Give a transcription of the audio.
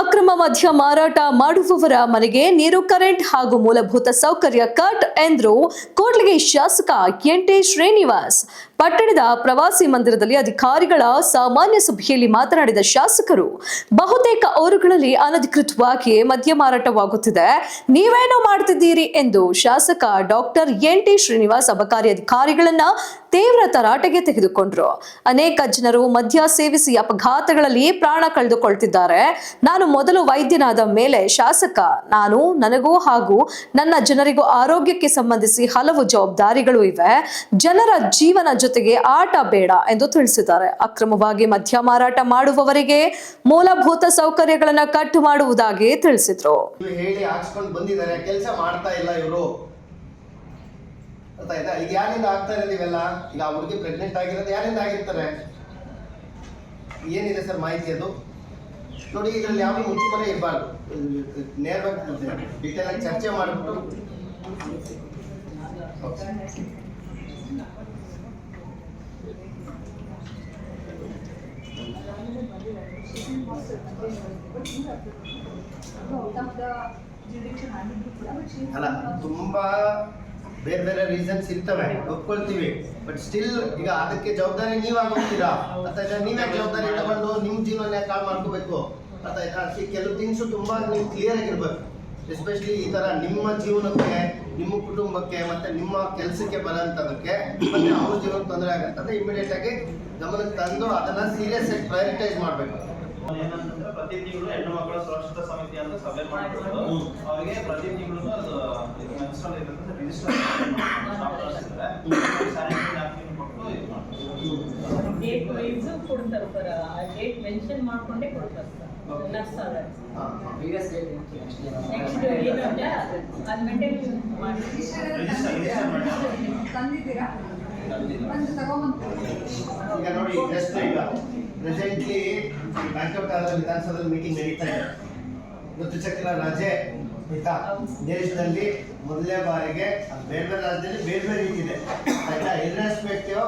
ಅಕ್ರಮ ಮದ್ಯ ಮಾರಾಟ ಮಾಡುವವರ ಮನೆಗೆ ನೀರು, ಕರೆಂಟ್ ಹಾಗೂ ಮೂಲಭೂತ ಸೌಕರ್ಯ ಕಟ್ ಎಂದ್ರು ಕೂಡ್ಲಿಗೆ ಶಾಸಕ ಎಂಟೆ ಶ್ರೀನಿವಾಸ್. ಪಟ್ಟಣದ ಪ್ರವಾಸಿ ಮಂದಿರದಲ್ಲಿ ಅಧಿಕಾರಿಗಳ ಸಾಮಾನ್ಯ ಸಭೆಯಲ್ಲಿ ಮಾತನಾಡಿದ ಶಾಸಕರು, ಬಹುತೇಕ ಊರುಗಳಲ್ಲಿ ಅನಧಿಕೃತವಾಗಿ ಮದ್ಯ ಮಾರಾಟವಾಗುತ್ತಿದೆ, ನೀವೇನೋ ಮಾಡ್ತಿದ್ದೀರಿ ಎಂದು ಶಾಸಕ ಡಾಕ್ಟರ್ ಎನ್ ಟಿ ಶ್ರೀನಿವಾಸ್ ಅಬಕಾರಿ ಅಧಿಕಾರಿಗಳನ್ನ ತೀವ್ರ ತರಾಟೆಗೆ ತೆಗೆದುಕೊಂಡ್ರು. ಅನೇಕ ಜನರು ಮದ್ಯ ಸೇವಿಸಿ ಅಪಘಾತಗಳಲ್ಲಿ ಪ್ರಾಣ ಕಳೆದುಕೊಳ್ತಿದ್ದಾರೆ. ನಾನು ಮೊದಲು ವೈದ್ಯನಾದ ಮೇಲೆ ಶಾಸಕ, ನಾನು, ನನಗೂ ಹಾಗೂ ನನ್ನ ಜನರಿಗೂ ಆರೋಗ್ಯಕ್ಕೆ ಸಂಬಂಧಿಸಿ ಹಲವು ಜವಾಬ್ದಾರಿಗಳು ಇವೆ. ಜನರ ಜೀವನ ಜೊತೆಗೆ ಆಟ ಬೇಡ ಎಂದು ತಿಳಿಸಿದ್ದಾರೆ. ಅಕ್ರಮವಾಗಿ ಮದ್ಯ ಮಾರಾಟ ಮಾಡುವವರಿಗೆ ಮೂಲಭೂತ ಸೌಕರ್ಯಗಳನ್ನು ಕಟ್ ಮಾಡುವುದಾಗಿ ತಿಳಿಸಿದ್ರು. ಏನಿದೆ ಸರ್ ಮಾಹಿತಿ ಅದು? ನೋಡಿ ಇದರಲ್ಲಿ ಯಾವುದೇ ಮುಚ್ಚುಮರೆ ಇರಬಾರ್ದು. ನೇರವಾಗಿ ಡೀಟೇಲ್ ಆಗಿ ಚರ್ಚೆ ಮಾಡಿಬಿಟ್ಟು. ಅಲ್ಲ ತುಂಬಾ ಬೇರೆ ಬೇರೆ ರೀಸನ್ಸ್ ಇರ್ತವೆ ಒಪ್ಕೊಳ್ತೀವಿ. ಬಟ್ ಸ್ಟಿಲ್ ಈಗ ಅದಕ್ಕೆ ಜವಾಬ್ದಾರಿ ನೀವಾಗೋಗ್ತೀರಾ ಅಥವಾ ನೀವೇ ಜವಾಬ್ದಾರಿ ತಗೊಂಡು ನಿಮ್ ಜೀವನ ಯಾಕೆ ಕಾಲ್ ಮಾಡ್ಕೋಬೇಕು? ಆಯ್ತಾ? ಈ ಕೆಲವು ಥಿಂಗ್ಸು ತುಂಬಾ ನೀವು ಕ್ಲಿಯರ್ ಆಗಿರ್ಬೇಕು. ಎಸ್ಪೆಷಲಿ ಈ ತರ ನಿಮ್ಮ ಜೀವನಕ್ಕೆ ನಿಮ್ಮ ಕುಟುಂಬಕ್ಕೆ ಮತ್ತೆ ನಿಮ್ಮ ಕೆಲಸಕ್ಕೆ ಬರೋಂಥದಕ್ಕೆ ಮತ್ತೆ ಅವ್ರ ಜೀವನಕ್ಕೆ ತೊಂದರೆ ಆಗಂತಂದ್ರೆ ಇಮಿಡಿಯೇಟ್ ಆಗಿ ಗಮನಕ್ಕೆ ತಂದು ಅದನ್ನ ಸೀರಿಯಸ್ ಆಗಿ ಪ್ರಯಾರಿಟೈಸ್ ಮಾಡ್ಬೇಕು. ಏನಂತಂದ್ರೆ ಪ್ರತಿ ತಿಂಗಳು ಹೆಣ್ಣು ಮಕ್ಕಳ ಸುರಕ್ಷತಾ ಸಮಿತಿ ಅಂತ ಸಭೆ ಮಾಡಿಕೊಂಡು ಅವರಿಗೆ ಪ್ರತಿ ತಿಂಗಳು ಅದು ಇರೋದ್ರಿಂದ ರಿಜಿಸ್ಟರ್ ಡೇಟ್ ವೈಸ್ ಕೊಡ್ತಾರೆ ಸರ್ ಆ ಡೇಟ್ ಮೆನ್ಷನ್ ಮಾಡ್ಕೊಂಡೇ ಕೊಡ್ತಾರೆ ಸರ್ ನರ್ಸ್ ಆದ್ರೆ. ನೆಕ್ಸ್ಟ್ ಏನಂದ್ರೆ ಅದು ಮೇಂಟೈನ್ ಮಾಡಿ. ತಂದಿದ್ದೀರಾ? ಈಗ ನೋಡಿ ಜಸ್ಟ್ ಈಗ ಪ್ರೆಸೆಂಟ್ಲಿ ಬ್ಯಾಂಕೌಟ್ ಆದ ವಿಧಾನಸೌಧದಲ್ಲಿ ಮೀಟಿಂಗ್ ನಡೀತಾ ಇದೆ. ಋತುಚಕ್ರ ರಜೆ. ಆಯ್ತಾ? ದೇಶದಲ್ಲಿ ಮೊದಲನೇ ಬಾರಿಗೆ ಬೇರೆ ಬೇರೆ ರಾಜ್ಯದಲ್ಲಿ ಬೇರೆ ಬೇರೆ ರೀತಿ ಇದೆ. ಆಯ್ತಾ? ಇರ್ರೆಸ್ಪೆಕ್ಟಿವ್